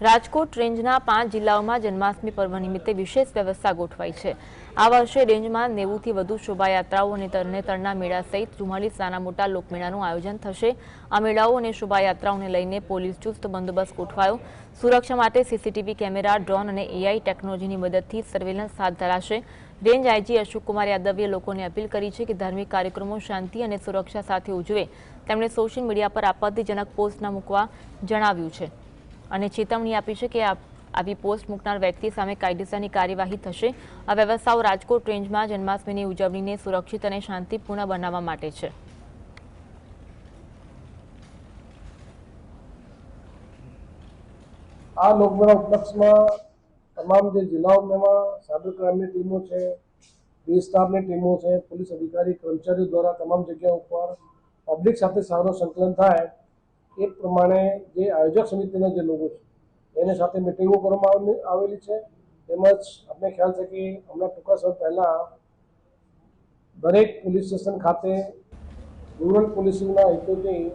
રાજકોટ રેન્જના પાંચ જિલ્લાઓમાં જન્માષ્ટમી પર્વ નિમિત્તે વિશેષ વ્યવસ્થા ગોઠવાઈ છે. આ વર્ષે રેન્જમાં નેવુંથી વધુ શોભાયાત્રાઓ અને તરણેતરના મેળા સહિત ચુમ્માલીસ નાના મોટા લોકમેળાનું આયોજન થશે. આ મેળાઓ અને શોભાયાત્રાઓને લઈને પોલીસ ચુસ્ત બંદોબસ્ત ગોઠવાયો. સુરક્ષા માટે સીસીટીવી કેમેરા, ડ્રોન અને એઆઈ ટેકનોલોજીની મદદથી સર્વેલન્સ હાથ ધરાશે. રેન્જ આઈજી અશોકકુમાર યાદવે લોકોને અપીલ કરી છે કે ધાર્મિક કાર્યક્રમો શાંતિ અને સુરક્ષા સાથે ઉજવે. તેમણે સોશિયલ મીડિયા પર આપત્તિજનક પોસ્ટ ન મૂકવા જણાવ્યું છે. અને ચેતવણી આપી છે કે આવી પોસ્ટ મૂકનાર વ્યક્તિ સામે કાયદેસરની કાર્યવાહી થશે. આ વ્યવસ્થાઓ રાજકોટ રેન્જમાં જન્માષ્ટમીની ઉજવણીને સુરક્ષિત અને શાંતિપૂર્ણ બનાવવા માટે છે. આ લોકમેળા ઉપલક્ષમાં તમામ જે જિલ્લાઓમાં સાયબર ક્રાઇમની ટીમો છે, બી સ્ટાફની ટીમો છે, પોલીસ અધિકારી, કર્મચારીઓ દ્વારા તમામ જગ્યા ઉપર પબ્લિક સાથે સારું સંકલન થાય એ પ્રમાણે જે આયોજક સમિતિના જે લોકો છે, એની સાથે મિટિંગો કરવામાં આવેલી- છે. તેમજ આપણે ખ્યાલ છે કે હમણાં ટૂંકા સમય પહેલાં દરેક પોલીસ સ્ટેશન ખાતે રૂરલ પોલીસિંગના હેતુથી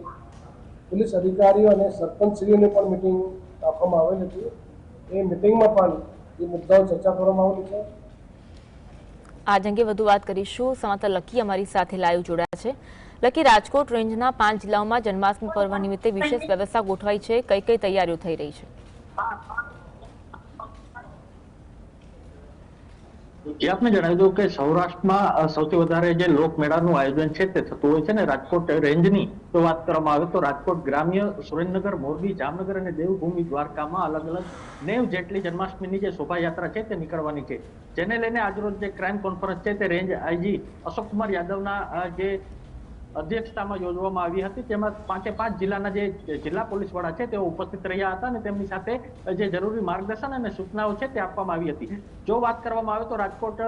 પોલીસ અધિકારીઓ અને સરપંચશ્રીઓની પણ મિટિંગ રાખવામાં આવેલી હતી. એ મિટિંગમાં પણ એ મુદ્દાઓ ચર્ચા કરવામાં આવેલી છે. આજ અંગે વધુ વાત કરીશું. સમાચાર લકી અમારી સાથે લાઈવ જોડાયા છે. લકી રાજકોટ રેન્જના પાંચ જિલ્લાઓમાં જન્માષ્ટમી પર્વ નિમિત્તે વિશેષ વ્યવસ્થા ગોઠવાઈ છે. કઈ કઈ તૈયારીઓ થઈ રહી છે? જે આપને જણાવી દઉં કે સૌરાષ્ટ્રમાં સૌથી વધારે જે લોકમેળાનું આયોજન છે તે થતું હોય છે ને રાજકોટ રેન્જની, તો વાત કરવામાં આવે તો રાજકોટ ગ્રામ્ય સુરેન્દ્રનગર, મોરબી, જામનગર અને દેવભૂમિ દ્વારકામાં અલગ અલગ નેવ જેટલી જન્માષ્ટમીની જે શોભાયાત્રા છે તે નીકળવાની છે. જેને લઈને આજરોજ જે ક્રાઇમ કોન્ફરન્સ છે તે રેન્જ આઈજી અશોક કુમાર યાદવના જે અધ્યક્ષતામાં યોજવામાં આવી હતી. તેમાં પાંચે પાંચ જિલ્લાના જે જિલ્લા પોલીસ વડા છે, તેઓ ઉપસ્થિત રહ્યા હતા અને તેમની સાથે જે જરૂરી માર્ગદર્શન અને સૂચનાઓ છે તે આપવામાં આવી હતી. જો વાત કરવામાં આવે તો રાજકોટ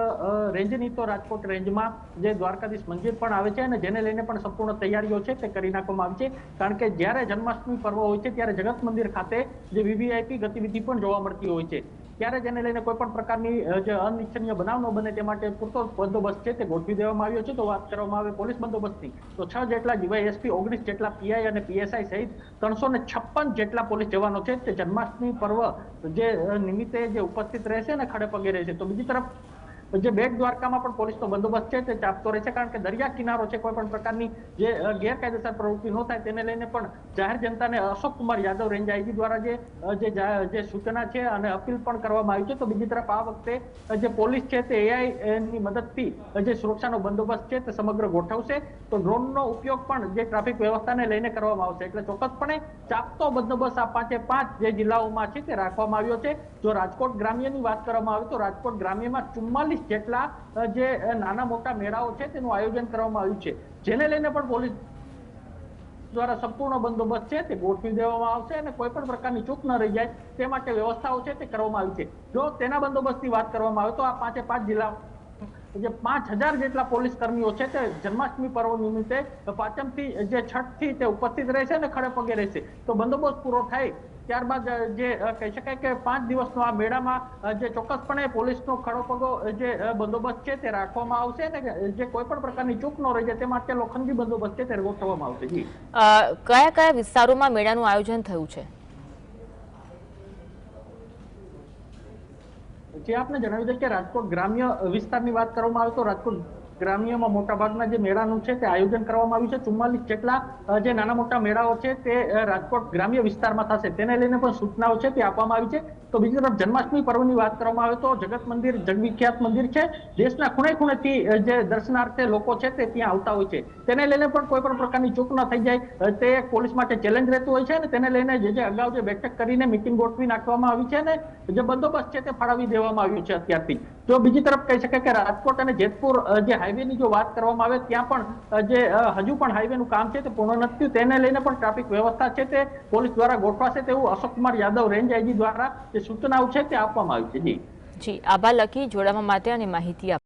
રેન્જની, તો રાજકોટ રેન્જમાં જે દ્વારકાધીશ મંદિર પણ આવે છે અને જેને લઈને પણ સંપૂર્ણ તૈયારીઓ છે તે કરી નાખવામાં આવી છે. કારણ કે જ્યારે જન્માષ્ટમી પર્વ હોય છે, ત્યારે જગત મંદિર ખાતે જે વીવીઆઈપી ગતિવિધિ પણ જોવા મળતી હોય છે. ત્યારે જ એને લઈને કોઈ પણ પ્રકારની જે અનિચ્છનીય બનાવ ન બને તે માટે પૂરતો બંદોબસ્ત છે તે ગોઠવી દેવામાં આવ્યો છે. તો વાત કરવામાં આવે પોલીસ બંદોબસ્તની. તો છ જેટલા ડીવાયએસપી ઓગણીસ જેટલા પીઆઈ અને પીએસઆઈ સહિત ત્રણસો ને છપ્પન જેટલા પોલીસ જવાનો છે. તે જન્માષ્ટમી પર્વ જે નિમિત્તે જે ઉપસ્થિત રહેશે ને ખડે પગે રહેશે. તો બીજી તરફ જે બેટ દ્વારકામાં પણ પોલીસનો બંદોબસ્ત છે તે ચાપતો રહેશે, કારણ કે દરિયા કિનારો છે કોઈ પણ પ્રકારની જે ગેરકાયદેસર પ્રવૃત્તિ ન થાય તેને લઈને પણ જાહેર જનતાને અશોક કુમાર યાદવ રેન્જ આઈજી દ્વારા જે સૂચના છે અને અપીલ પણ કરવામાં આવી છે, તો બીજી તરફ આ વખતે જે પોલીસ છે તે એઆઈ ની મદદથી જે સુરક્ષાનો બંદોબસ્ત છે તે સમગ્ર ગોઠવશે, તો ડ્રોનનો ઉપયોગ પણ જે ટ્રાફિક વ્યવસ્થાને લઈને કરવામાં આવશે. એટલે ચોક્કસપણે ચાપતો બંદોબસ્ત આ પાંચે પાંચ જે જિલ્લાઓમાં છે તે રાખવામાં આવ્યો છે. જો રાજકોટ ગ્રામ્યની વાત કરવામાં આવે તો રાજકોટ ગ્રામ્યમાં ચુમ્માલીસ જેટલા જે નાના મોટા મેળાઓ છે તેનું આયોજન કરવામાં આવ્યું છે. જેને લઈને પણ પોલીસ દ્વારા સંપૂર્ણ બંદોબસ્ત છે, તે ગોઠવી દેવામાં આવશે અને કોઈ પણ પ્રકારની ચૂક ન રહી જાય, તે માટે વ્યવસ્થાઓ છે તે કરવામાં આવી છે. જો તેના બંદોબસ્તની વાત કરવામાં આવે તો આ પાંચે પાંચ જિલ્લા જે પાંચ હજાર જેટલા પોલીસ કર્મીઓ છે તે જન્માષ્ટમી પર્વ નિમિત્તે પાંચમથી જે છઠથી તે ઉપસ્થિત રહેશે અને ખડે પગે રહેશે. તો બંદોબસ્ત પૂરો થાય ત્યારબાદ જે કહી શકાય કે પાંચ દિવસનો આ મેળામાં જે ચોક્કસપણે પોલીસનો ખડો પગો જે બંદોબસ્ત છે તે રાખવામાં આવશે અને જે કોઈ પણ પ્રકારની ચૂક ન રહી જાય તે માટે લોખંડી બંદોબસ્ત છે તે ગોઠવવામાં આવશે. કયા કયા વિસ્તારોમાં મેળાનું આયોજન થયું છે? જે આપને જણાવી દઈએ કે રાજકોટ ગ્રામ્ય વિસ્તારની વાત કરવામાં આવે તો રાજકોટ ગ્રામ્યમાં મોટાભાગના જે મેળાનું છે તે આયોજન કરવામાં આવ્યું છે. ચુમ્માલીસ જેટલા જે નાના મોટા મેળાઓ છે તે રાજકોટ ગ્રામ્ય વિસ્તારમાં થશે. તેને લઈને પણ સૂચનાઓ છે તે આપવામાં આવી છે. તો બીજી તરફ જન્માષ્ટમી પર્વની વાત કરવામાં આવે તો જગત મંદિર, જગવિખ્યાત મંદિર છે. દેશના ખૂણે ખૂણેથી જે દર્શનાર્થે લોકો છે તે ત્યાં આવતા હોય છે. તેને લઈને પણ કોઈ પણ પ્રકારની ચૂક ન થઈ જાય. તે પોલીસ માટે ચેલેન્જ રહેતું હોય છે અને તેને લઈને જે જે અગાઉ જે બેઠક કરીને મિટિંગ ગોઠવી નાખવામાં આવી છે અને જે બંદોબસ્ત છે તે ફાળવી દેવામાં આવ્યું છે અત્યારથી. જો બીજી તરફ કહી શકાય કે રાજકોટ અને જેતપુર જે હાઈવેની જો વાત કરવામાં આવે ત્યાં પણ જે હજુ પણ હાઈવેનું કામ છે તે પૂર્ણ નથી થયું. તેને લઈને પણ ટ્રાફિક વ્યવસ્થા છે તે પોલીસ દ્વારા ગોઠવાશે તેવું અશોક કુમાર યાદવ રેન્જ આઈજી દ્વારા સૂચનાઓ છે તે આપવામાં આવી છે. જી. જી આભાર લખી જોડાવા માટે અને માહિતી